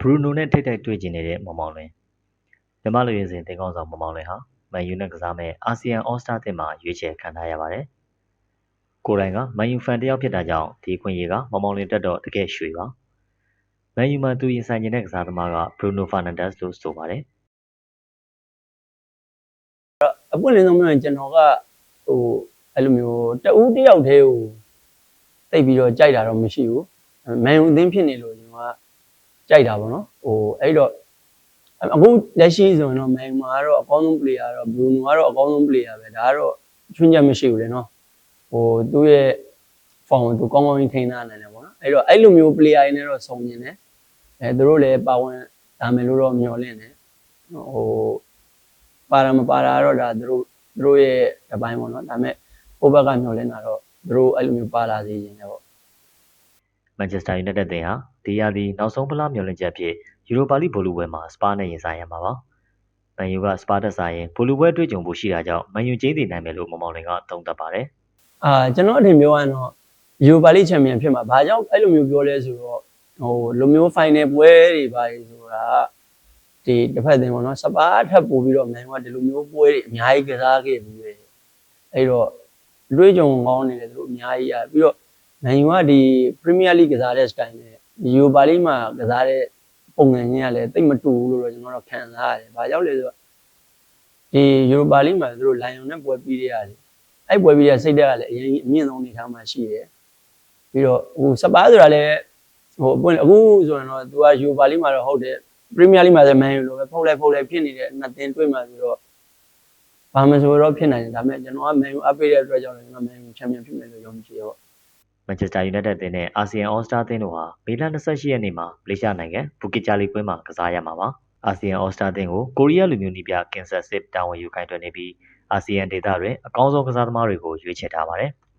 ဘရူနိုနဲ့ထိတ်ထိတ်တွေ့ကျင်နေတဲ့မောင်မောင်လွင်မြမလူရင်းစဉ်တင်ကောင်းဆောင်မောင်မောင်လွင်ဟာမန်ယူနဲ့ကစားမဲ့အာဆီယံအော်စတာတင်မှာရွေးချယ်ခံထားရပါတယ်။ကိုယ်တိုင်ကမန်ယူဖန်တစ်ယောက်ဖြစ်တာကြောင့်ဒီခွင့်ရကမောင်မောင်လွင်တက်တော့တကယ်ရွှေပါ။မန်ယူမှာသူရင်ဆိုင်နေတဲ့ကစားသမားကဘရူနိုဖာနန်ဒက်စ်လို့ဆိုပါတယ်အပွင့်လင်းဆုံးပြောရင်ကျွန်တော်ကဟိုအဲ့လိုမျိုးတဦးတစ်ယောက်တည်းကိုတိတ်ပြီးတော့ကြိုက်တာတော့မရှိဘူးမန်ယူအသင်းဖြစ်နေလို့ကျွန်တော်က ကြိုက်တာပေါ့နော်ဟိုအဲ့တော့အခုလက်ရှိဆိုရင်တော့မန်ယူမှာကတော့အကောင်းဆုံး player ကတော့ဘရူနိုကတော့အကောင်းဆုံး player ပဲဒါကတော့ချွင်းချက်မရှိဘူးလေနော်ဟိုသူ့ရဲ့ form ကိုသူကောင်းကောင်းကြီးထိန်းထားနိုင်တယ်ပေါ့နော်အဲ့တော့အဲ့လိုမျိုး player တွေနဲ့တော့စုံနေတယ်အဲသူတို့လည်းပါဝင်ဒါမယ်လို့တော့မျှော်လင့်တယ်ဟိုပါတာမပါတာကတော့ဒါသူတို့သူတို့ရဲ့အပိုင်းပေါ့နော်ဒါပေမဲ့ဟိုဘက်ကမျှော်လင့်တာတော့သူတို့အဲ့လိုမျိုးပါလာစေခြင်းတယ်ပေါ့။ မန်ချက်စတာယူနိုက်တက်တင်ဟာဒီရာသီနောက်ဆုံးဖလားမျှော်လင့်ချက်ဖြစ်ယူရိုပါလိဘောလူပွဲမှာစပါနဲ့ရင်ဆိုင်ရမှာပါ။မန်ယူကစပါတက်ဆိုင်ရင်ဘောလူပွဲတွေ့ကြုံဖို့ရှိတာကြောင့်မန်ယူကျင်းတည်နိုင်မယ်လို့မောင်မောင်လွင်ကသုံးသပ်ပါတယ်။အာကျွန်တော်အထင်ပြောရရင်တော့ယူပါလိချန်ပီယံဖြစ်မှာဘာကြောင့်အဲ့လိုမျိုးပြောလဲဆိုတော့ဟိုလိုမျိုး final ပွဲတွေပါလေဆိုတာဒီတစ်ဖက်သင်ပေါ့နော်စပါးထပ်ပို့ပြီးတော့နိုင်ကဒီလိုမျိုးပွဲတွေအများကြီးကစားခဲ့ပြီးပဲအဲ့တော့လွှေးကြုံကောင်းနေတယ်သူတို့အများကြီးရပြီးတော့ နိုင်ကဒီ Premier League ကစားတဲ့ style နဲ့ယူပါလိမှာကစားတဲ့ပုံစံချင်းကလည်းတိတ်မတူဘူးလို့တော့ကျွန်တော်တို့ခံစားရတယ်ဘာကြောင့်လဲဆိုတော့ဒီယူပါလိမှာသူတို့လိုင်ယွန်နဲ့ပွဲပြီးရရတယ်အဲ့ပွဲပြီးတဲ့စိတ်ဓာတ်ကလည်းအရင်အမြင့်ဆုံးအနေထားမှာရှိတယ်ပြီးတော့ဟိုစပါးဆိုတာလည်းဟိုအပွင့်အခုဆိုရင်တော့သူကယူပါလိမှာတော့ဟုတ်တယ်ပရီးမီးယားလိမှာလည်းမန်ယူလိုပဲဖုတ်လိုက်ဖုတ်လိုက်ဖြစ်နေတဲ့နှစ်သင်းတွေ့မှာဆိုတော့ဘာမှဆိုတော့ဖြစ်နိုင်တယ်ဒါပေမဲ့ကျွန်တော်ကမန်ယူအပ်ပေးတဲ့အတွက်ကြောင့်လည်းကျွန်တော်မန်ယူချန်ပီယံဖြစ်မယ်လို့ယုံကြည်ရော မန်ချက်စတာယူနိုက်တက်တင်နဲ့အာဆီယံအော်စတာတင်တို့ဟာမေလ28ရက်နေ့မှာမလေးရှားနိုင်ငံဘူကစ်ဂျာလီကွင်းမှာကစားရမှာပါ။အာဆီယံအော်စတာတင်ကိုကိုရီးယားလူမျိုးနည်းပြကင်ဆာစစ်တာဝန်ယူခိုင်းတွယ်နေပြီးအာဆီယံဒေသတွင်အကောင်းဆုံးကစားသမားတွေကိုရွေးချယ်ထားပါတယ်။